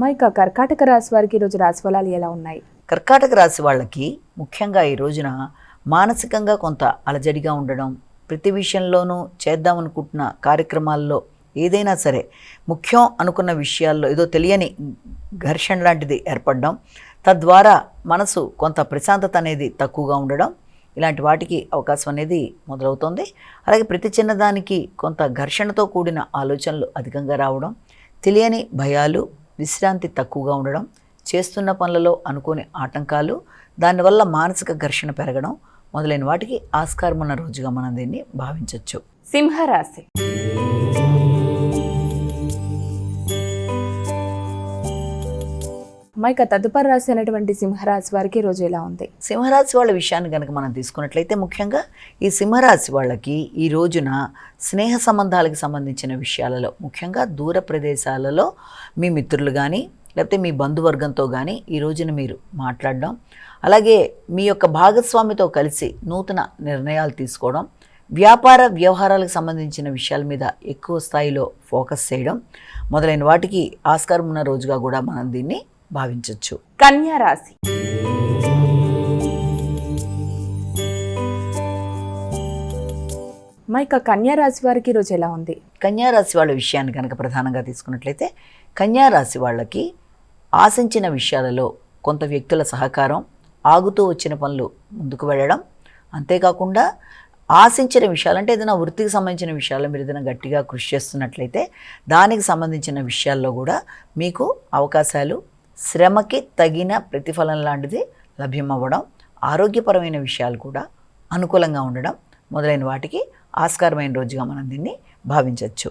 మైక కర్కాటక రాశి వారికి ఈరోజు రాశి ఫలాలు ఎలా ఉన్నాయి? కర్కాటక రాశి వాళ్ళకి ముఖ్యంగా ఈ రోజున మానసికంగా కొంత అలజడిగా ఉండడం ప్రతి విషయంలోనూ చేద్దామనుకుంటున్న కార్యక్రమాల్లో ఏదైనా సరే ముఖ్యం అనుకున్న విషయాల్లో ఏదో తెలియని ఘర్షణ లాంటిది ఏర్పడడం తద్వారా మనసు కొంత ప్రశాంతత అనేది తక్కువగా ఉండడం ఇలాంటి వాటికి అవకాశం అనేది మొదలవుతుంది. అలాగే ప్రతి చిన్నదానికి కొంత ఘర్షణతో కూడిన ఆలోచనలు అధికంగా రావడం తెలియని భయాలు విశ్రాంతి తక్కువగా ఉండడం చేస్తున్న పనులలో అనుకోని ఆటంకాలు దానివల్ల మానసిక ఘర్షణ పెరగడం మొదలైన వాటికి ఆస్కారం ఉన్న రోజుగా మనం దీన్ని భావించవచ్చు సింహరాశి మైక తదుపరి రాశి అనేటువంటి సింహరాశి వారికి రోజు ఎలా ఉంది? సింహరాశి వాళ్ళ విషయాన్ని కనుక మనం తీసుకున్నట్లయితే ముఖ్యంగా ఈ సింహరాశి వాళ్ళకి ఈ రోజున స్నేహ సంబంధాలకు సంబంధించిన విషయాలలో ముఖ్యంగా దూర ప్రదేశాలలో మీ మిత్రులు కానీ లేకపోతే మీ బంధువర్గంతో కానీ ఈ రోజున మీరు మాట్లాడడం అలాగే మీ యొక్క భాగస్వామితో కలిసి నూతన నిర్ణయాలు తీసుకోవడం వ్యాపార వ్యవహారాలకు సంబంధించిన విషయాల మీద ఎక్కువ స్థాయిలో ఫోకస్ చేయడం మొదలైన వాటికి ఆస్కారం ఉన్న రోజుగా కూడా మనం దీన్ని భావించవచ్చు కన్యా రాశి. మైక కన్యా రాశి వారికి ఈరోజు ఎలా ఉంది? కన్యారాశి వాళ్ళ విషయాన్ని కనుక ప్రధానంగా తీసుకున్నట్లయితే కన్యారాశి వాళ్ళకి ఆశించిన విషయాలలో కొంత వ్యక్తుల సహకారం ఆగుతూ వచ్చిన పనులు ముందుకు వెళ్ళడం అంతేకాకుండా ఆశించిన విషయాలు అంటే ఏదైనా వృత్తికి సంబంధించిన విషయాల్లో మీరు ఏదైనా గట్టిగా కృషి చేస్తున్నట్లయితే దానికి సంబంధించిన విషయాల్లో కూడా మీకు అవకాశాలు శ్రమకి తగిన ప్రతిఫలం లాంటిది లభ్యమవ్వడం ఆరోగ్యపరమైన విషయాలు కూడా అనుకూలంగా ఉండడం మొదలైన వాటికి ఆస్కారమైన రోజుగా మనం దీన్ని భావించవచ్చు.